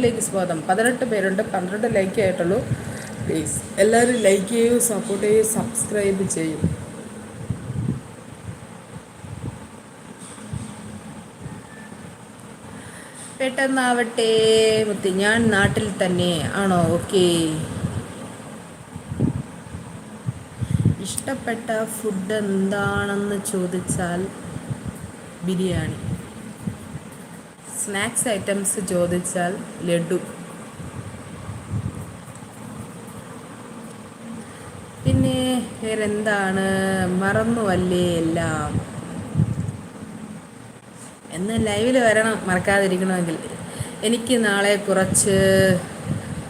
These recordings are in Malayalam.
ലൈവിലേക്ക് സ്വാഗതം. പതിനെട്ട് പേരുണ്ട് പന്ത്രണ്ട് ലൈക്ക് ആയിട്ടുള്ളൂ. പ്ലീസ് എല്ലാവരും ലൈക്ക് ചെയ്യൂ സപ്പോർട്ട് ചെയ്യൂ സബ്സ്ക്രൈബ് ചെയ്യും. പെട്ടെന്നാവട്ടെ മുത്തി. ഞാൻ നാട്ടിൽ തന്നെ. ആണോ? ഓക്കെ ഇഷ്ടപ്പെട്ട ഫുഡ് എന്താണെന്ന് ചോദിച്ചാൽ ബിരിയാണി. സ്നാക്സ് ഐറ്റംസ് ചോദിച്ചാൽ ലഡു. പിന്നെ വേറെന്താണ്? മറന്നുവല്ലേ എല്ലാം? എന്ന് ലൈവിൽ വരണം മറക്കാതിരിക്കണമെങ്കിൽ. എനിക്ക് നാളെ കുറച്ച്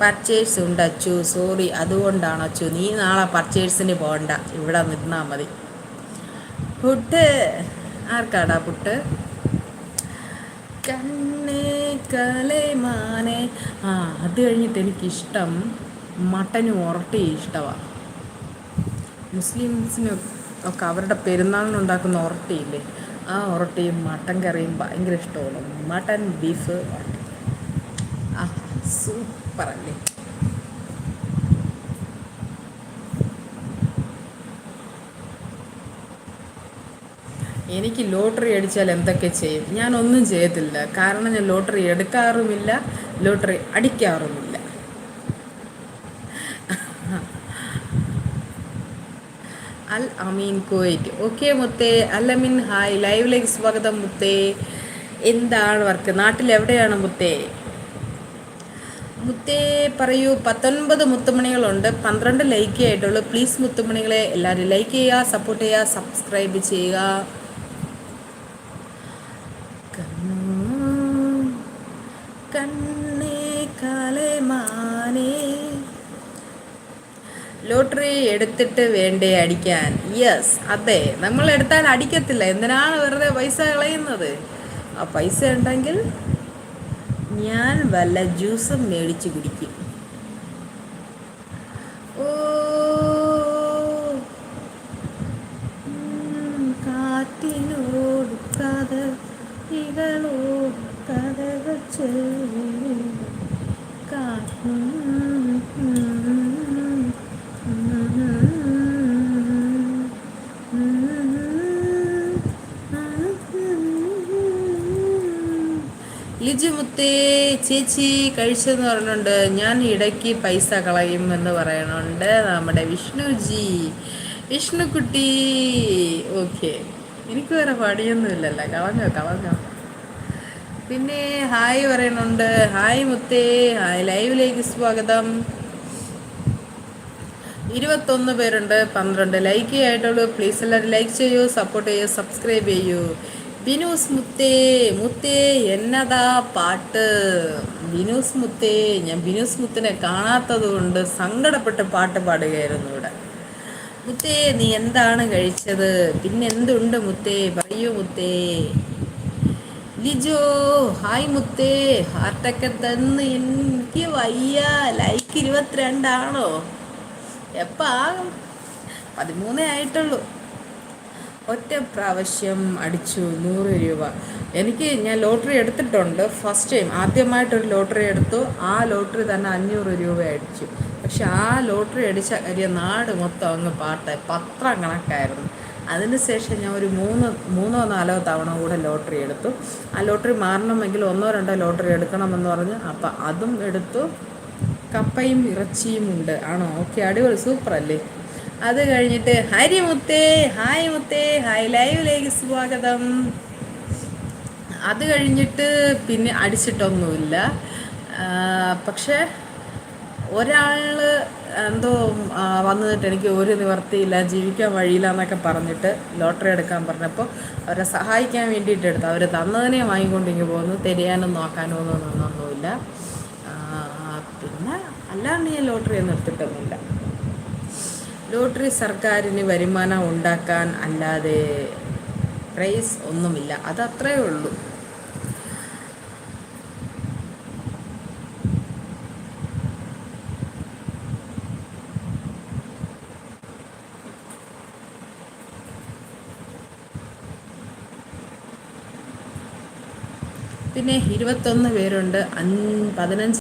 പർച്ചേഴ്സ് ഉണ്ട് അച്ചു. സോറി അതുകൊണ്ടാണ് അച്ചു. നീ നാളെ പർച്ചേഴ്സിന് പോകണ്ട. ഇവിടെ നിന്നാൽ മതി. പുട്ട്. ആർക്കാടാ പുട്ട്? കണ്ണേ കലമാനെ ആ അത് കഴിഞ്ഞിട്ട് എനിക്കിഷ്ടം മട്ടനും ഉറട്ടി ഇഷ്ടമാണ് മുസ്ലിംസിന് ഒക്കെ അവരുടെ പെരുന്നാളിനുണ്ടാക്കുന്ന ഉറട്ടിയില്ലേ ആ ഉറട്ടിയും മട്ടൻ കറിയും ഭയങ്കര ഇഷ്ടമാണ്. Mutton beef. ആ സൂപ്പറല്ലേ? എനിക്ക് ലോട്ടറി അടിച്ചാൽ എന്തൊക്കെ ചെയ്യും? ഞാനൊന്നും ചെയ്യത്തില്ല. കാരണം ഞാൻ ലോട്ടറി എടുക്കാറുമില്ല ലോട്ടറി അടിക്കാറുമില്ല. അൽ അമീൻ കോയിറ്റ് ഓക്കെ മുത്തേ അൽ അമീൻ ഹായ്. ലൈവിലേക്ക് സ്വാഗതം മുത്തേ. എന്താണ് വർക്ക്? നാട്ടിൽ എവിടെയാണ് മുത്തേ? മുത്തേ പറയൂ. പത്തൊൻപത് മുത്തുമണികളുണ്ട്. പന്ത്രണ്ട് ലൈക്ക് ആയിട്ടുള്ളൂ. പ്ലീസ് മുത്തുമണികളെ എല്ലാവരും ലൈക്ക് ചെയ്യുക സപ്പോർട്ട് ചെയ്യുക സബ്സ്ക്രൈബ് ചെയ്യുക. ലോട്ടറി എടുത്തിട്ട് വേണ്ടേ അടിക്കാൻ? യെസ് അതെ. നമ്മൾ എടുത്താൽ അടിക്കത്തില്ല. എന്തിനാണ് വെറുതെ പൈസ കളയുന്നത്? ആ പൈസ ഉണ്ടെങ്കിൽ ഞാൻ വല്ല ജ്യൂസും മേടിച്ച് കുടിക്കും. ഓ ലിജുമുത്തേ ചേച്ചി കഴിച്ചെന്ന് പറഞ്ഞുണ്ട് ഞാൻ ഇടയ്ക്ക് പൈസ കളയും എന്ന് പറയണുണ്ട് നമ്മുടെ വിഷ്ണുജി. വിഷ്ണുക്കുട്ടി. ഓക്കെ. എനിക്ക് വേറെ പണിയൊന്നുമില്ലല്ലോ കളഞ്ഞോ കളഞ്ഞോ. പിന്നെ ഹായ് പറയണുണ്ട് ഹായ് മുത്തേ. ഹായ് ലൈവിലേക്ക് സ്വാഗതം. ഇരുപത്തൊന്ന് പേരുണ്ട് പന്ത്രണ്ട്. ലൈക്ക് ആയിട്ടുള്ളൂ പ്ലീസ് എല്ലാവരും ലൈക്ക് ചെയ്യൂ സപ്പോർട്ട് ചെയ്യൂ സബ്സ്ക്രൈബ് ചെയ്യൂ. ബിനൂസ് മുത്തേ മുത്തേ എന്നതാ പാട്ട്? ബിനൂസ് മുത്തേ ഞാൻ ബിനൂസ് മുത്തിനെ കാണാത്തത് കൊണ്ട് സങ്കടപ്പെട്ട് പാട്ട് പാടുകയായിരുന്നു ഇവിടെ. മുത്തേ നീ എന്താണ് കഴിച്ചത്? പിന്നെ എന്തുണ്ട് മുത്തേ? പറയൂ മുത്തേ. ലിജോ ഹായ് മുത്തേ. ഹാർട്ടൊക്കെ തന്ന് എനിക്ക് വയ്യ. ലൈക്ക് ഇരുപത്തിരണ്ടാണോ? എപ്പാ? പതിമൂന്നേ ആയിട്ടുള്ളൂ. ഒറ്റ പ്രാവശ്യം അടിച്ചു നൂറ് രൂപ. എനിക്ക് ഞാൻ ലോട്ടറി എടുത്തിട്ടുണ്ട് ഫസ്റ്റ് ടൈം ആദ്യമായിട്ടൊരു ലോട്ടറി എടുത്തു. ആ ലോട്ടറി തന്നെ അഞ്ഞൂറ് രൂപ അടിച്ചു. പക്ഷെ ആ ലോട്ടറി അടിച്ച കാര്യം നാട് മൊത്തം അങ്ങ് പാട്ടായി. പത്രം കണക്കായിരുന്നു അതിനുശേഷം ഞാൻ ഒരു മൂന്ന് മൂന്നോ നാലോ തവണ കൂടെ ലോട്ടറി എടുത്തു. ആ ലോട്ടറി മാറണമെങ്കിൽ ഒന്നോ രണ്ടോ ലോട്ടറി എടുക്കണമെന്ന് പറഞ്ഞ് അപ്പം അതും എടുത്തു. കപ്പയും ഇറച്ചിയും ഉണ്ട്. ആണോ? ഓക്കെ അടിപൊളി. സൂപ്പർ അല്ലേ അത് കഴിഞ്ഞിട്ട് ഹരി മുത്തേ ഹായ് മുത്തേ ഹായ് ലൈവിലേക്ക് സ്വാഗതം. അത് കഴിഞ്ഞിട്ട് പിന്നെ അടിച്ചിട്ടൊന്നുമില്ല. പക്ഷെ ഒരാൾ എന്തോ വന്നിട്ട് എനിക്ക് ഒരു നിവർത്തിയില്ല ജീവിക്കാൻ വഴിയില്ല എന്നൊക്കെ പറഞ്ഞിട്ട് ലോട്ടറി എടുക്കാൻ പറഞ്ഞപ്പോൾ അവരെ സഹായിക്കാൻ വേണ്ടിയിട്ട് എടുത്തു അവർ തന്നതിനെ വാങ്ങിക്കൊണ്ടിങ്ങ് പോകുന്നു തിരിയാനും നോക്കാനും ഒന്നും നിന്നൊന്നുമില്ല. പിന്നെ അല്ലാണ്ട് ഞാൻ ലോട്ടറി ഒന്നും എടുത്തിട്ടൊന്നുമില്ല. ലോട്ടറി സർക്കാരിന് വരുമാനം ഉണ്ടാക്കാൻ അല്ലാതെ പ്രൈസ് ഒന്നുമില്ല. അതത്രേ ഉള്ളൂ. പിന്നെ ഇരുപത്തൊന്ന് പേരുണ്ട്. അൻ പതിനഞ്ച്